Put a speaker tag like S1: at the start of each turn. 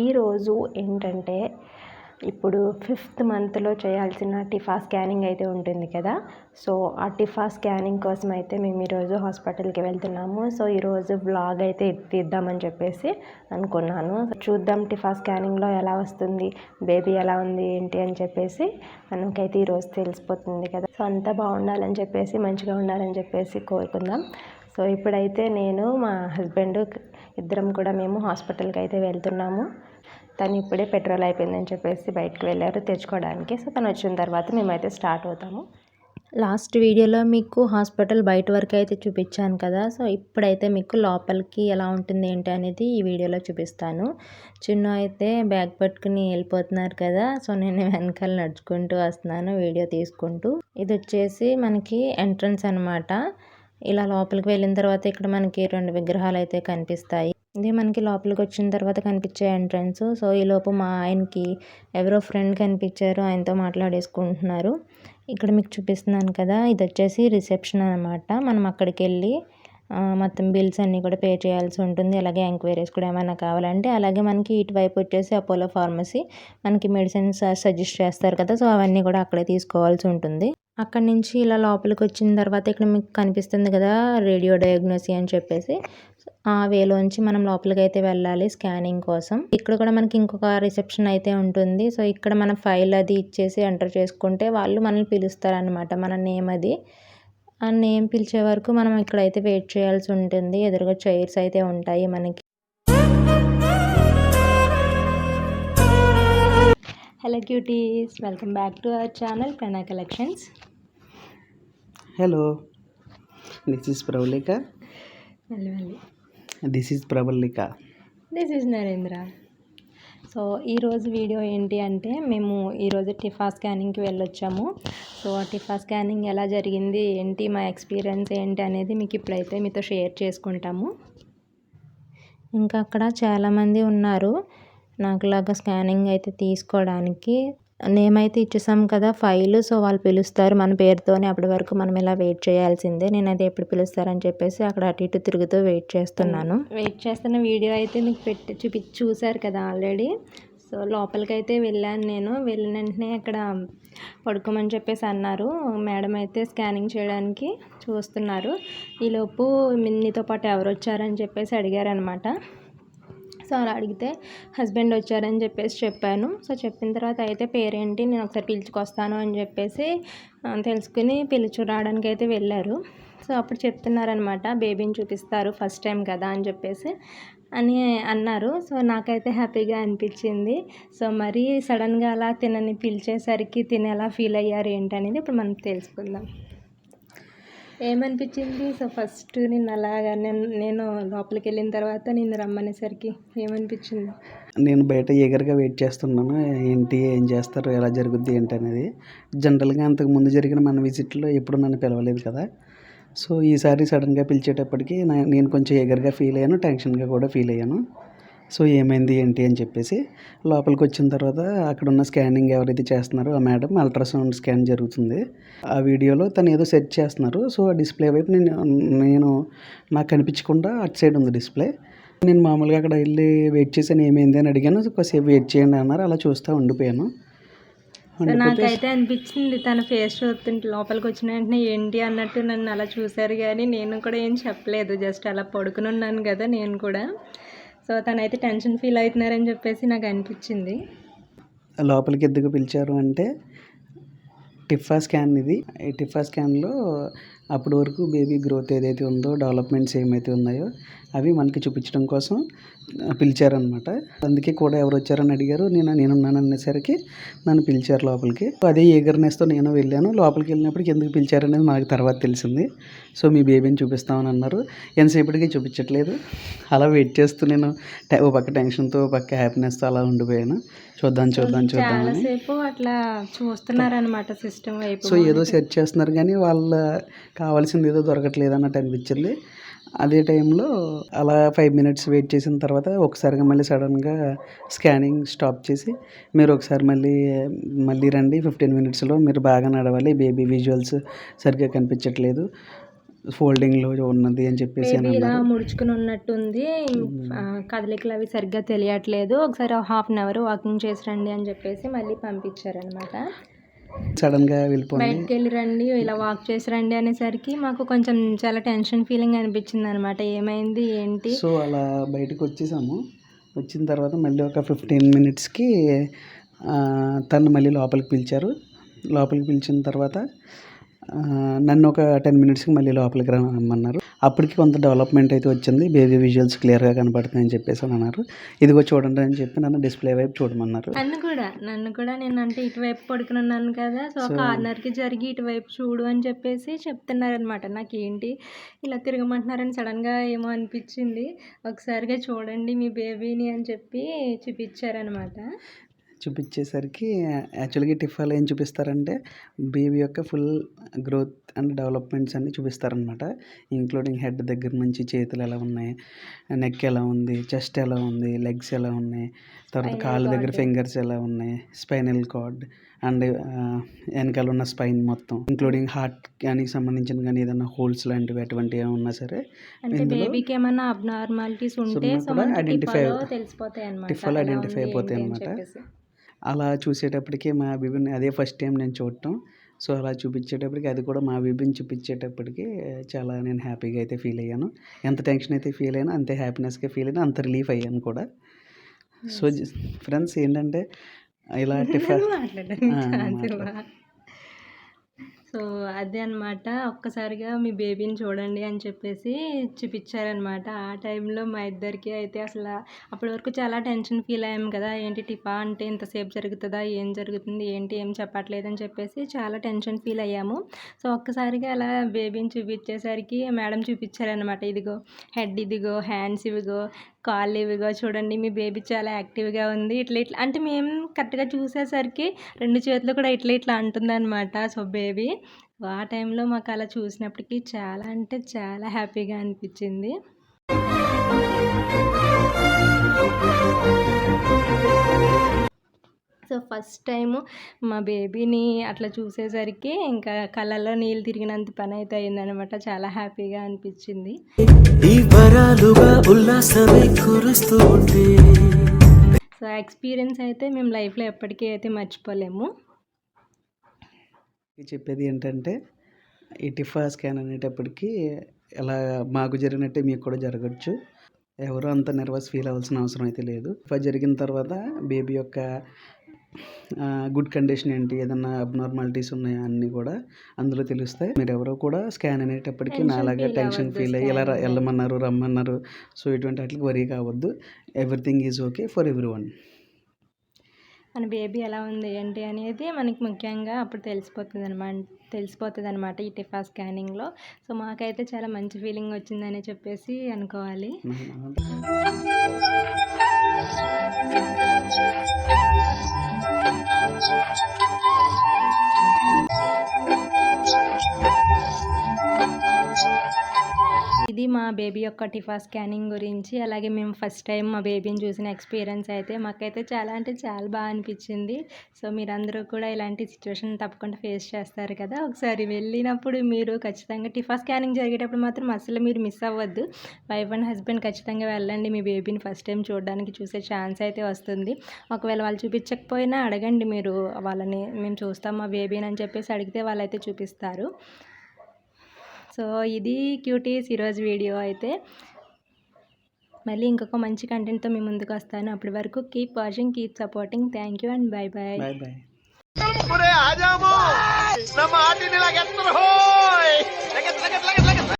S1: ఈరోజు ఏంటంటే ఇప్పుడు ఫిఫ్త్ మంత్లో చేయాల్సిన టిఫా స్కానింగ్ అయితే ఉంటుంది కదా. సో ఆ టిఫా స్కానింగ్ కోసం అయితే మేము ఈరోజు హాస్పిటల్కి వెళ్తున్నాము. సో ఈరోజు బ్లాగ్ అయితే తీద్దామని చెప్పేసి అనుకున్నాను. చూద్దాం టిఫా స్కానింగ్లో ఎలా వస్తుంది బేబీ ఎలా ఉంది ఏంటి అని చెప్పేసి మనకైతే ఈరోజు తెలిసిపోతుంది కదా. సో అంతా బాగుండాలని చెప్పేసి మంచిగా ఉండాలని చెప్పేసి కోరుకుందాం. సో ఇప్పుడైతే నేను మా హస్బెండ్ ఇద్దరం కూడా మేము హాస్పిటల్కి అయితే వెళ్తున్నాము. తను ఇప్పుడే పెట్రోల్ అయిపోయిందని చెప్పేసి బయటకు వెళ్ళారు తెచ్చుకోవడానికి. సో తను వచ్చిన తర్వాత మేమైతే స్టార్ట్ అవుతాము.
S2: లాస్ట్ వీడియోలో మీకు హాస్పిటల్ బయట వరకు అయితే చూపించాను కదా. సో ఇప్పుడైతే మీకు లోపలికి ఎలా ఉంటుంది ఏంటి అనేది ఈ వీడియోలో చూపిస్తాను. చిన్న అయితే బ్యాగ్ పట్టుకుని వెళ్ళిపోతున్నారు కదా. సో నేను వెనకాల నడుచుకుంటూ వస్తున్నాను వీడియో తీసుకుంటూ. ఇది వచ్చేసి మనకి ఎంట్రన్స్ అనమాట ఇలా లోపలికి వెళ్ళిన తర్వాత ఇక్కడ మనకి రెండు విగ్రహాలు అయితే కనిపిస్తాయి. ఇది మనకి లోపలికి వచ్చిన తర్వాత కనిపించే ఎంట్రన్స్. సో ఈ మా ఆయనకి ఎవరో ఫ్రెండ్ కనిపించారు. ఆయనతో మాట్లాడేసుకుంటున్నారు. ఇక్కడ మీకు చూపిస్తున్నాను కదా ఇది వచ్చేసి రిసెప్షన్ అనమాట మనం అక్కడికి వెళ్ళి మొత్తం బిల్స్ అన్నీ కూడా పే చేయాల్సి ఉంటుంది. అలాగే ఎంక్వైరీస్ కూడా ఏమైనా కావాలంటే అలాగే మనకి ఇటువైపు వచ్చేసి అపోలో ఫార్మసీ మనకి మెడిసిన్స్ సజెస్ట్ చేస్తారు కదా. సో అవన్నీ కూడా అక్కడే తీసుకోవాల్సి ఉంటుంది. అక్కడి నుంచి ఇలా లోపలికి వచ్చిన తర్వాత ఇక్కడ మీకు కనిపిస్తుంది కదా రేడియో డయాగ్నోసీ అని చెప్పేసి. ఆ వేలోంచి మనం లోపలికి అయితే వెళ్ళాలి స్కానింగ్ కోసం. ఇక్కడ కూడా మనకి ఇంకొక రిసెప్షన్ అయితే ఉంటుంది. సో ఇక్కడ మన ఫైల్ అది ఇచ్చేసి ఎంటర్ చేసుకుంటే వాళ్ళు మనల్ని పిలుస్తారు అనమాట మన నేమ్ అది. ఆ నేమ్ పిలిచే వరకు మనం ఇక్కడైతే వెయిట్ చేయాల్సి ఉంటుంది. ఎదురుగా చైర్స్ అయితే ఉంటాయి మనకి.
S1: Hello cuties welcome back to our channel Prana collections
S3: hello this is Pravalika
S1: మళ్ళీ మళ్ళీ
S3: this is Pravalika
S1: this is Narendra so ఈరోజు వీడియో ఏంటి అంటే మేము ఈరోజు టిఫా స్కానింగ్కి వెళ్ళొచ్చాము. సో ఆ టిఫా స్కానింగ్ ఎలా జరిగింది ఏంటి మా ఎక్స్పీరియన్స్ ఏంటి అనేది మీకు ఇప్పుడైతే మీతో షేర్ చేసుకుంటాము.
S2: ఇంకా అక్కడ చాలామంది ఉన్నారు. నాకులాగా స్కానింగ్ అయితే తీసుకోవడానికి నేమ్ అయితే ఇచ్చేసాం కదా ఫైల్ సో వాళ్ళు పిలుస్తారు మన పేరుతోనే అప్పటి వరకు మనం ఇలా వెయిట్ చేయాల్సిందే. నేనైతే ఎప్పుడు పిలుస్తారని చెప్పేసి అక్కడ అటు ఇటు తిరుగుతూ వెయిట్ చేస్తున్నాను.
S1: వెయిట్ చేస్తున్న వీడియో అయితే మీకు పెట్టి చూపి చూసారు కదా ఆల్రెడీ. సో లోపలికి అయితే వెళ్ళాను నేను. వెళ్ళిన వెంటనే అక్కడ పడుకోమని చెప్పేసి అన్నారు. మేడం అయితే స్కానింగ్ చేయడానికి చూస్తున్నారు. ఈలోపు నీతో పాటు ఎవరు వచ్చారని చెప్పేసి అడిగారనమాట సో అలా అడిగితే హస్బెండ్ వచ్చారని చెప్పేసి చెప్పాను. సో చెప్పిన తర్వాత అయితే పేరేంటి నేను ఒకసారి పిలుచుకొస్తాను అని చెప్పేసి తెలుసుకుని పిలుచు రావడానికి అయితే వెళ్ళారు. సో అప్పుడు చెప్తున్నారనమాట బేబీని చూపిస్తారు ఫస్ట్ టైం కదా అని చెప్పేసి అని అన్నారు. సో నాకైతే హ్యాపీగా అనిపించింది. సో మరీ సడన్గా అలా తినని పిలిచేసరికి తినేలా ఎలా ఫీల్ అయ్యారు ఏంటనేది ఇప్పుడు మనం తెలుసుకుందాం. ఏమనిపించింది? సో ఫస్ట్ నేను అలాగా నేను నేను లోపలికి వెళ్ళిన తర్వాత నిన్ను రమ్మనేసరికి ఏమనిపించింది?
S3: నేను బయట ఎగరగా వెయిట్ చేస్తున్నాను. ఏంటి? ఏం చేస్తారు? ఎలా జరుగుద్ది? ఏంటి అనేది జనరల్గా అంతకు ముందు జరిగిన మన విజిట్లో ఎప్పుడు నన్ను పిలవలేదు కదా. సో ఈసారి సడన్గా పిలిచేటప్పటికి నేను కొంచెం ఎగర్గా ఫీల్ అయ్యాను. టెన్షన్గా కూడా ఫీల్ అయ్యాను. సో ఏమైంది ఏంటి అని చెప్పేసి లోపలికి వచ్చిన తర్వాత అక్కడ ఉన్న స్కానింగ్ ఎవరైతే చేస్తున్నారో ఆ మేడం అల్ట్రాసౌండ్ స్కాన్ జరుగుతుంది. ఆ వీడియోలో తను ఏదో సెట్ చేస్తున్నారు. సో ఆ డిస్ప్లే వైపు నేను నేను నాకు కనిపించకుండా అటు సైడ్ ఉంది డిస్ప్లే. నేను మామూలుగా అక్కడ వెళ్ళి వెయిట్ చేసాను ఏమైంది అని అడిగాను. కొద్దిసేపు వెయిట్ చేయండి అన్నారు. అలా చూస్తూ ఉండిపోయాను.
S1: నాకైతే అనిపించింది తన ఫేస్ చూస్తుంటే లోపలికి వచ్చిన వెంటనే ఏంటి అన్నట్టు నన్ను అలా చూశారు కానీ నేను కూడా ఏం చెప్పలేదు. జస్ట్ అలా పడుకుని ఉన్నాను కదా నేను కూడా. సో తనైతే టెన్షన్ ఫీల్ అవుతున్నారని చెప్పేసి నాకు అనిపించింది.
S3: లోపలికి ఎందుకు పిలిచారు అంటే టిఫా స్కాన్ ఇది. ఈ టిఫా స్కాన్లో అప్పటి వరకు బేబీ గ్రోత్ ఏదైతే ఉందో డెవలప్మెంట్స్ ఏమైతే ఉన్నాయో అవి మనకి చూపించడం కోసం పిలిచారనమాట అందుకే కూడా ఎవరు వచ్చారని అడిగారు. నేను నేనున్నాను అనేసరికి నన్ను పిలిచారు లోపలికి. అదే ఈగర్నెస్తో నేను వెళ్ళాను. లోపలికి వెళ్ళినప్పటికి ఎందుకు పిలిచారనేది నాకు తర్వాత తెలిసింది. సో మీ బేబీని చూపిస్తామని అన్నారు. ఎంతసేపటికి చూపించట్లేదు. అలా వెయిట్ చేస్తూ నేను ఓ పక్క టెన్షన్తో పక్క హ్యాపీనెస్తో అలా ఉండిపోయాను. చూద్దాం చూద్దాం చూద్దాం
S1: అట్లా చూస్తున్నారనమాట సిస్టమ్ వైపు
S3: సో ఏదో సెర్చ్ చేస్తున్నారు కానీ వాళ్ళ కావాల్సింది ఏదో దొరకట్లేదు అన్నట్టు అనిపించింది. అదే టైంలో అలా ఫైవ్ మినిట్స్ వెయిట్ చేసిన తర్వాత ఒకసారిగా మళ్ళీ సడన్గా స్కానింగ్ స్టాప్ చేసి మీరు ఒకసారి మళ్ళీ మళ్ళీ రండి. ఫిఫ్టీన్ మినిట్స్లో మీరు బాగా నడవాలి. బేబీ విజువల్స్ సరిగ్గా కనిపించట్లేదు. ఫోల్డింగ్లో ఉన్నది అని చెప్పేసి
S1: ఇలా ముడుచుకుని ఉన్నట్టుంది. ఆ, కదలికలు అవి సరిగ్గా తెలియట్లేదు. ఒకసారి హాఫ్ అన్ అవర్ వాకింగ్ చేసి రండి అని చెప్పేసి మళ్ళీ పంపించారనమాట
S3: సడన్గా వెళ్ళిపోయింది
S1: బయటకు వెళ్ళి రండి ఇలా వాక్ చేసి రండి అనేసరికి మాకు కొంచెం చాలా టెన్షన్ ఫీలింగ్ అనిపించింది అనమాట ఏమైంది ఏంటి?
S3: సో అలా బయటకు వచ్చేసాము వచ్చిన తర్వాత మళ్ళీ ఒక ఫిఫ్టీన్ మినిట్స్కి తను మళ్ళీ లోపలికి పిలిచారు. లోపలికి పిలిచిన తర్వాత నన్ను ఒక టెన్ మినిట్స్కి మళ్ళీ లోపలికి రమ్మన్నారు. అప్పటికి కొంత డెవలప్మెంట్ అయితే వచ్చింది. బేబీ విజువల్స్ క్లియర్గా కనపడుతున్నాయని చెప్పేసి అని అన్నారు. ఇదిగో చూడండి అని చెప్పి నన్ను డిస్ప్లే వైపు చూడమన్నారు.
S1: నన్ను కూడా నన్ను కూడా నేను అంటే ఇటువైపు పడుకుని ఉన్నాను కదా సో కార్నర్కి జరిగి ఇటువైపు చూడు అని చెప్పేసి చెప్తున్నారనమాట నాకు ఏంటి ఇలా తిరగమంటున్నారని సడన్గా ఏమో అనిపించింది. ఒకసారిగా చూడండి మీ బేబీని అని చెప్పి చూపించారనమాట
S3: చూపించేసరికి యాక్చువల్గా టిఫాలో ఏం చూపిస్తారంటే బేబీ యొక్క ఫుల్ గ్రోత్ అండ్ డెవలప్మెంట్స్ అన్నీ చూపిస్తారనమాట ఇంక్లూడింగ్ హెడ్ దగ్గర నుంచి చేతులు ఎలా ఉన్నాయి నెక్ ఎలా ఉంది చెస్ట్ ఎలా ఉంది లెగ్స్ ఎలా ఉన్నాయి తర్వాత కాళ్ళ దగ్గర. ఫింగర్స్ ఎలా ఉన్నాయి స్పైనల్ కార్డ్ అండ్ వెనకాల ఉన్న స్పైన్ మొత్తం ఇంక్లూడింగ్ హార్ట్ కానీ సంబంధించిన కానీ ఏదైనా హోల్స్ లాంటివి అటువంటివి ఉన్నా సరే
S1: బేబీకి ఏమైనా అబ్నార్మాలిటీస్ ఉంటే
S3: అవుతాయి.
S1: తెలిసిపోతాయి అనమాట
S3: టిఫాలో identify అయిపోతాయి అన్నమాట. అలా చూసేటప్పటికి మా బేబీని అదే ఫస్ట్ టైం నేను చూడటం. సో అలా చూపించేటప్పటికి అది కూడా మా బేబీని చూపించేటప్పటికి చాలా నేను హ్యాపీగా అయితే ఫీల్ అయ్యాను. ఎంత టెన్షన్ అయితే ఫీల్ అయినా అంతే హ్యాపీనెస్గా ఫీల్ అయినా అంత రిలీఫ్ అయ్యాను కూడా. సో ఫ్రెండ్స్ ఏంటంటే ఇలా టిఫన్
S1: మాట్లాడడానికి
S3: ఆ,
S1: ఛాన్స్
S3: మాట్లాడు.
S1: ఇవ్వ. సో అదే అనమాట ఒక్కసారిగా మీ బేబీని చూడండి అని చెప్పేసి చూపించారనమాట ఆ టైంలో మా ఇద్దరికి అయితే అసలు అప్పటి వరకు చాలా టెన్షన్ ఫీల్ అయ్యాం కదా. ఏంటి టిఫా అంటే ఇంతసేపు జరుగుతుందా? ఏం జరుగుతుంది? ఏంటి? ఏం చెప్పట్లేదు అని చెప్పేసి చాలా టెన్షన్ ఫీల్ అయ్యాము. సో ఒక్కసారిగా అలా బేబీని చూపించేసరికి మేడం చూపించారనమాట ఇదిగో హెడ్ ఇదిగో హ్యాండ్స్ ఇవిగో కాళ్ళు ఇవిగో చూడండి మీ బేబీ చాలా యాక్టివ్గా ఉంది. ఇట్లా ఇట్లా అంటే మేము కరెక్ట్గా చూసేసరికి రెండు చేతులు కూడా ఇట్లా ఇట్లా అంటుందన్నమాట సో బేబీ. ఆ టైంలో మాకు అలా చూసినప్పటికీ చాలా అంటే చాలా హ్యాపీగా అనిపించింది. సో ఫస్ట్ టైము మా బేబీని అట్లా చూసేసరికి ఇంకా కళ్ళల్లో నీళ్ళు తిరిగినంత పని అయితే అయిందనమాట చాలా హ్యాపీగా అనిపించింది.
S4: ఉల్లాసమే కురుస్తూ ఉంటే
S1: సో ఎక్స్పీరియన్స్ అయితే మేము లైఫ్లో ఎప్పటికీ అయితే మర్చిపోలేము.
S3: చెప్పేది ఏంటంటే ఈ టిఫా స్కాన్ అనేటప్పటికి ఎలా మాకు జరిగినట్టే మీకు కూడా జరగచ్చు. ఎవరు అంత నర్వస్ ఫీల్ అవ్వాల్సిన అవసరం అయితే లేదు. టిఫా జరిగిన తర్వాత బేబీ యొక్క గుడ్ కండిషన్ ఏంటి? ఏదన్నా అబ్నార్మాలిటీస్ ఉన్నాయా? అన్నీ కూడా అందులో తెలుస్తాయి. మీరు ఎవరో కూడా స్కాన్ అనేటప్పటికి నాలాగా టెన్షన్ ఫీల్ అయ్యి ఇలా వెళ్ళమన్నారు రమ్మన్నారు సో ఇటువంటి వాటికి వరీ కావద్దు. Everything is okay for everyone
S1: మన బేబీ ఎలా ఉంది ఏంటి అనేది మనకి ముఖ్యంగా అప్పుడు తెలిసిపోతుంది అనమాట తెలిసిపోతుంది అనమాట ఈ టిఫా స్కానింగ్లో సో మాకైతే చాలా మంచి ఫీలింగ్ వచ్చిందని చెప్పేసి అనుకోవాలి. మా బేబీ యొక్క టిఫా స్కానింగ్ గురించి అలాగే మేము ఫస్ట్ టైం మా బేబీని చూసిన ఎక్స్పీరియన్స్ అయితే మాకైతే చాలా అంటే చాలా బాగా అనిపించింది. సో మీరందరూ కూడా ఇలాంటి సిచ్యువేషన్ తప్పకుండా ఫేస్ చేస్తారు కదా. ఒకసారి వెళ్ళినప్పుడు మీరు ఖచ్చితంగా టిఫా స్కానింగ్ జరిగేటప్పుడు మాత్రం అసలు మీరు మిస్ అవ్వద్దు. వైఫ్ అండ్ హస్బెండ్ ఖచ్చితంగా వెళ్ళండి. మీ బేబీని ఫస్ట్ టైం చూడడానికి చూసే ఛాన్స్ అయితే వస్తుంది. ఒకవేళ వాళ్ళు చూపించకపోయినా అడగండి మీరు వాళ్ళని మేము చూస్తాం మా బేబీని అని చెప్పేసి అడిగితే వాళ్ళైతే చూపిస్తారు. సో ఇది క్యూటీస్ ఈరోజు వీడియో అయితే. మళ్ళీ ఇంకొక మంచి కంటెంట్తో మీ ముందుకు వస్తాను. అప్పటి వరకు keep watching keep supporting. Thank you and bye
S3: bye bye